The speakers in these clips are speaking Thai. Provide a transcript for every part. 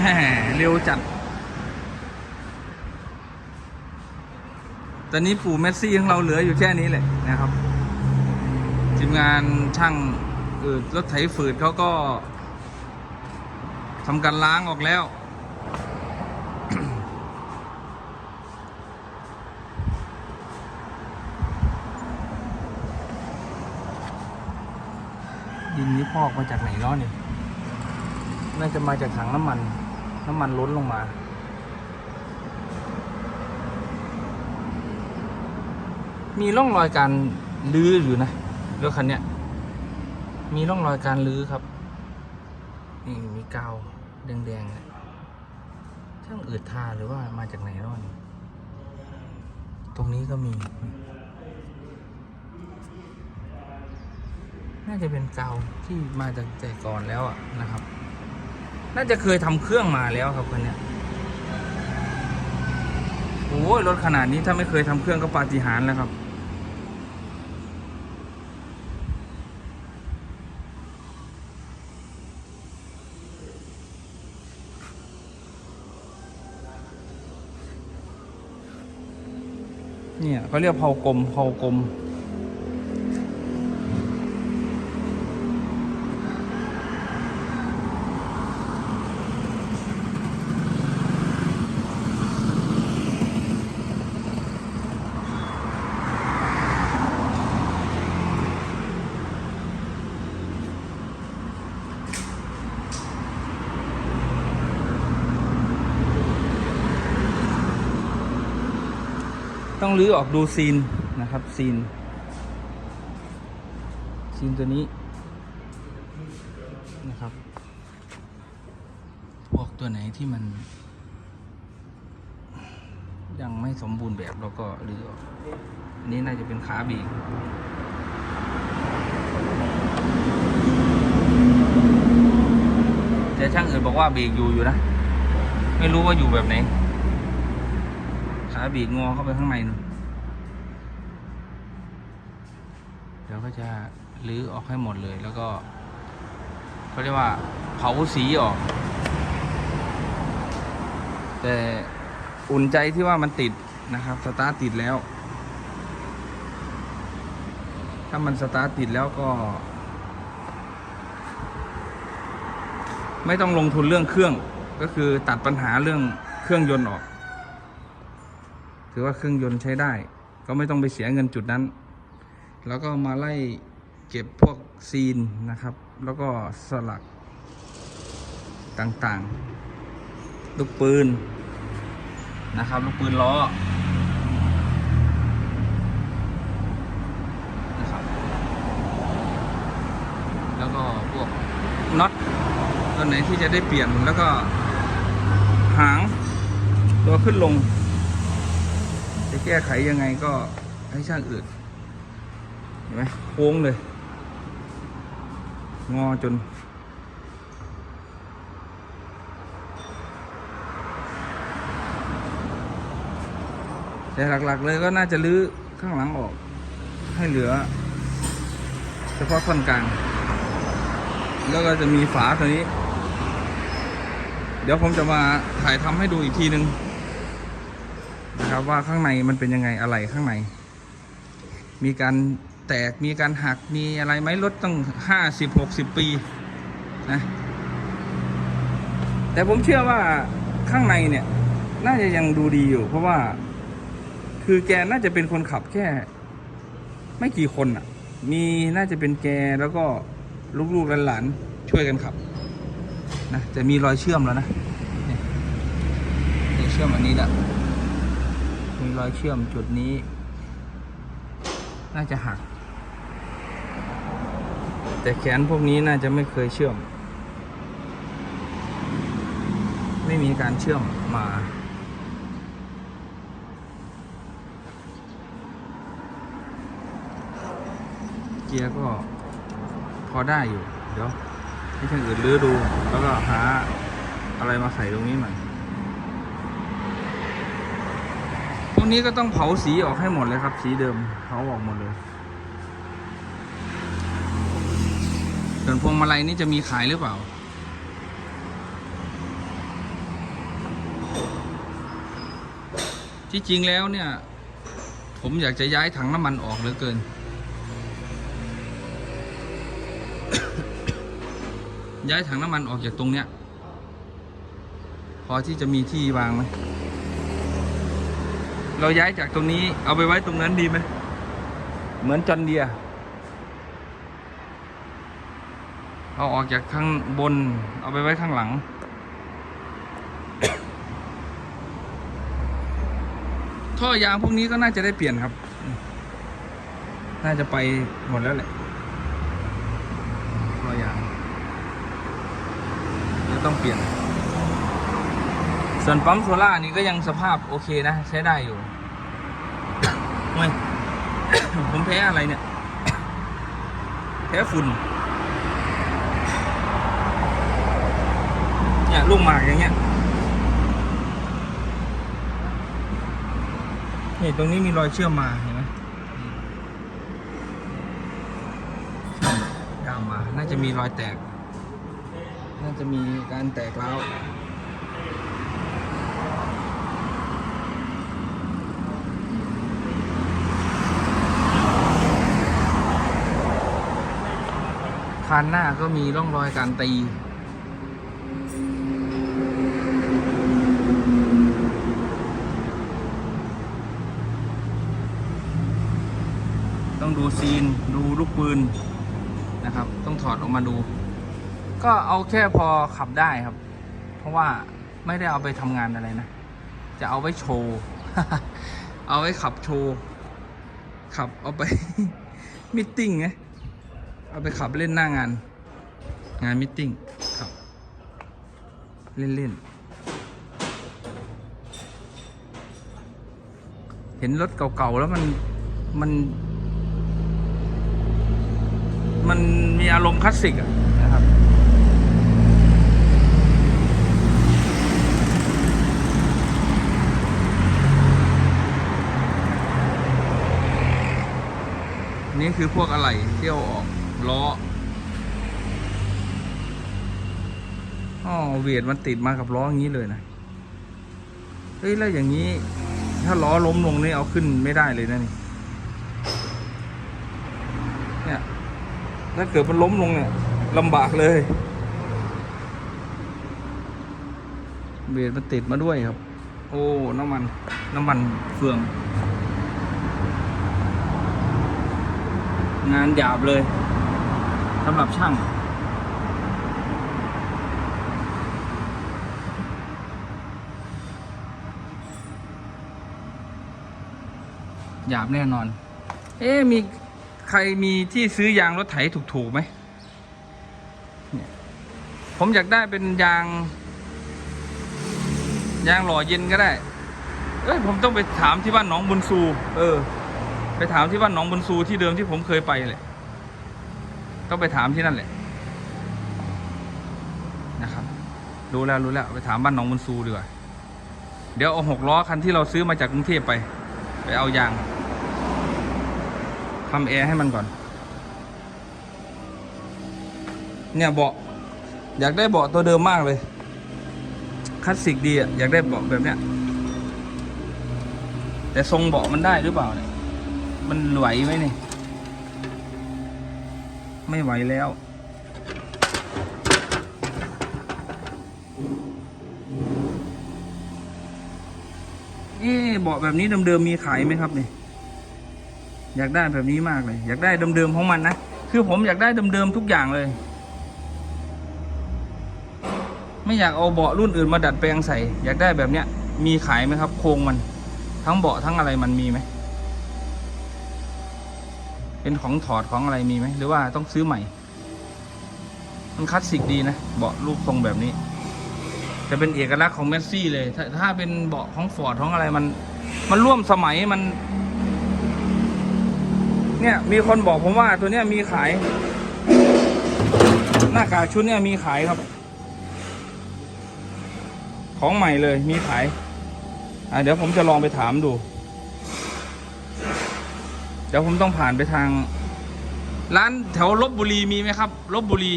แหมเร็วจัด ตอนนี้ปู่เมสซี่ของเราเหลืออยู่แค่นี้เลยนะครับ ทีมงานช่างรถไถฝืดเขาก็ทำการล้างออกแล้วดินนี้พอกมาจากไหนเนาะเนี่ย น่าจะมาจากถังน้ำมัน น้ำมันล้นลงมามีร่องรอยการลื้ออยู่นะรถคันเนี้ยมีร่องรอยการลื้อครับ นี่มีกาวแดงๆเนี่ยช่างอืดทาหรือว่ามาจากไหนเนาะนี่ตรงนี้ก็มี น่าจะเป็นกาวที่มาจากแต่ก่อนแล้วอะนะครับ น่าจะเคยทำเครื่องมาแล้วครับคันเนี้ยโอ้ยรถขนาดนี้ถ้าไม่เคยทำเครื่องก็ปาฏิหาริย์แล้วครับ เนี่ยเขาเรียกเผากลมเผากลม ต้องรื้อออกดูซีนนะครับซีนซีนตัวนี้นะครับ พวกตัวไหนที่มัน ยังไม่สมบูรณ์แบบเราก็รื้อออกอันนี้น่าจะเป็นขาเบีกแต่ช่างอื่นบอกว่าเบรกอยู่อยู่นะ ไม่รู้ว่าอยู่แบบไหน ขาบีกงอเข้าไปข้างในนู่นเดี๋ยวก็จะรื้อออกให้หมดเลยแล้วก็เขาเรียกว่าเผาสีออก แต่อุ่นใจที่ว่ามันติดนะครับสตาร์ติดแล้ว ถ้ามันสตาร์ติดแล้วก็ ไม่ต้องลงทุนเรื่องเครื่องก็คือตัดปัญหาเรื่องเครื่องยนต์ออก ถือว่าเครื่องยนต์ใช้ได้ ก็ไม่ต้องไปเสียเงินจุดนั้น แล้วก็มาไล่เก็บพวกซีนนะครับ แล้วก็สลักต่างๆ ลูกปืนนะครับ ลูกปืนล้อนะครับ แล้วก็พวกน็อตตัวไหนที่จะได้เปลี่ยนแล้วก็หางตัวขึ้นลง จะแก้ไขยังไงก็ให้ช่างอื่นเห็นไหมโค้งเลย งอจน แต่หลักๆเลยก็น่าจะลื้อข้างหลังออก ให้เหลือ เฉพาะท่อนกลาง แล้วก็จะมีฝาตัวนี้ เดี๋ยวผมจะมาถ่ายทำให้ดูอีกทีนึง นะครับว่าข้างในมันเป็นยังไงอะไรข้างใน มีการแตกมีการหักมีอะไรไหมรถตั้งห้าสิบหกสิบปีนะแต่ผมเชื่อว่าข้างในเนี่ย น่าจะยังดูดีอยู่ เพราะว่า คือแกน่าจะเป็นคนขับแค่ ไม่กี่คนอะ มีน่าจะเป็นแกแล้วก็ลูกๆหลานๆช่วยกันขับนะแต่มีรอยเชื่อมแล้วนะเนี่ยเชื่อมอันนี้แหละ มีรอยเชื่อมจุดนี้ น่าจะหัก แต่แขนพวกนี้น่าจะไม่เคยเชื่อม ไม่มีการเชื่อมมาเกียร์ก็พอได้อยู่ เดี๋ยวให้ช่างอื่นรื้อดู แล้วก็หาอะไรมาใส่ตรงนี้ใหม่ กนี้ก็ต้องเผาสีออกให้หมดเลยครับ สีเดิมเผาออกหมดเลย ส่วนพวงมาลัยนี่จะมีขายหรือเปล่า ที่จริงแล้วเนี่ย ผมอยากจะย้ายถังน้ำมันออกเหลือเกิน ย้ายถังน้ำมันออกจากตรงเนี้ย พอที่จะมีที่วางไหม เราย้ายจากตรงนี้เอาไปไว้ตรงนั้นดีไหมเหมือนจอนเดียเอาออกจากข้างบน เอาไปไว้ข้างหลัง ท่อยางพวกนี้ก็น่าจะได้เปลี่ยนครับ น่าจะไปหมดแล้วแหละท่อยางจะต้องเปลี่ยน ส่วนปั๊มโซล่านี่ก็ยังสภาพโอเคนะ ใช้ได้อยู่เฮ้ยผมแพ้อะไรเนี่ย แพ้ฝุ่นเนี่ยลูกหมากอย่างเงี้ยนี่ตรงนี้มีรอยเชื่อมมาเห็นไหมยาวมา น่าจะมีรอยแตก น่าจะมีการแตกแล้ว คานหน้าก็มีร่องรอยการตี ต้องดูซีนดูลูกปืนนะครับ ต้องถอดออกมาดู ก็เอาแค่พอขับได้ครับ เพราะว่าไม่ได้เอาไปทำงานอะไรนะ จะเอาไว้โชว์ เอาไว้ขับโชว์ ขับเอาไปมิทติ้งไง เอาไปขับเล่นหน้างาน งานมิทติ้งครับ เล่นเล่นๆเห็นรถเก่าๆแล้วมันมัน มันมีอารมณ์คลาสสิกอะนะครับนี่คือพวกอะไรเที่ยวออก ล้ออ๋อเวียดมันติดมากับล้ออย่างนี้เลยนะเฮ้ยแล้วอย่างนี้ถ้าล้อล้มลงนี่เอาขึ้นไม่ได้เลยนะนี่เนี่ยถ้าเกิดมันล้มลงเนี่ยลำบากเลยเบียดมันติดมาด้วยครับ โอ้ น้ำมัน น้ำมันเฟือง งานหยาบเลย สำหรับช่าง หยาบแน่นอน เอ๊มีใครมีที่ซื้อยางรถไถถูกๆไหมเนี่ยผมอยากได้เป็นยาง ยางหล่อเย็นก็ได้ เอ้ยผมต้องไปถามที่บ้านหนองบุญซู เออ ไปถามที่บ้านหนองบุญซูที่เดิมที่ผมเคยไปเลย ต้องไปถามที่นั่นแหละนะครับ รู้แล้วรู้แล้วไปถามบ้านหนองบุญซูดีกว่าเดี๋ยวเอาหกล้อคันที่เราซื้อมาจากกรุงเทพไป ไปเอายางทำแอร์ให้มันก่อน เนี่ยเบาะอยากได้เบาะตัวเดิมมากเลยคลาสสิกดีอะอยากได้เบาะแบบเนี้ยแต่ทรงเบาะมันได้หรือเปล่าเนี่ยมันไหวไหมนี่ ไม่ไหวแล้ว เอ๊เบาะแบบนี้เดิมๆมีขายไหมครับเนี่ยอยากได้แบบนี้มากเลย อยากได้เดิมๆของมันนะ คือผมอยากได้เดิมๆทุกอย่างเลย ไม่อยากเอาเบาะรุ่นอื่นมาดัดแปลงใส่ อยากได้แบบเนี้ย มีขายไหมครับ โครงมัน ทั้งเบาะทั้งอะไรมันมีไหม เป็นของถอดของอะไรมีไหมหรือว่าต้องซื้อใหม่ มันคลาสสิกดีนะเบาะรูปทรงแบบนี้ จะเป็นเอกลักษณ์ของเมสซี่เลย ถ้าถ้าเป็นเบาะของฟอร์ดของอะไรมัน มันร่วมสมัยมัน เนี่ยมีคนบอกผมว่าตัวเนี้ยมีขาย หน้ากากชุดเนี้ยมีขายครับ ของใหม่เลยมีขายอะเดี๋ยวผมจะลองไปถามดู ดี๋ยวผมต้องผ่านไปทาง ร้านแถวลบบุรีมีไหมครับลบบุรี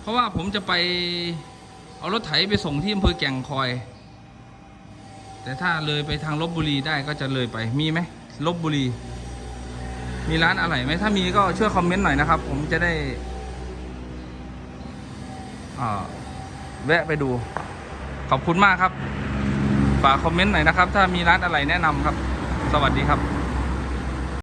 เพราะว่าผมจะไปเอารถไถไปส่งที่อำเภอแก่งคอย แต่ถ้าเลยไปทางลบบุรีได้ก็จะเลยไปมีไหมลบบุรี มีร้านอะไรไหมถ้ามีก็ช่วยคอมเมนต์หน่อยนะครับ ผมจะได้แวะไปดู ขอบคุณมากครับ ฝากคอมเมนต์หน่อยนะครับ ถ้ามีร้านอะไรแนะนำครับ สวัสดีครับ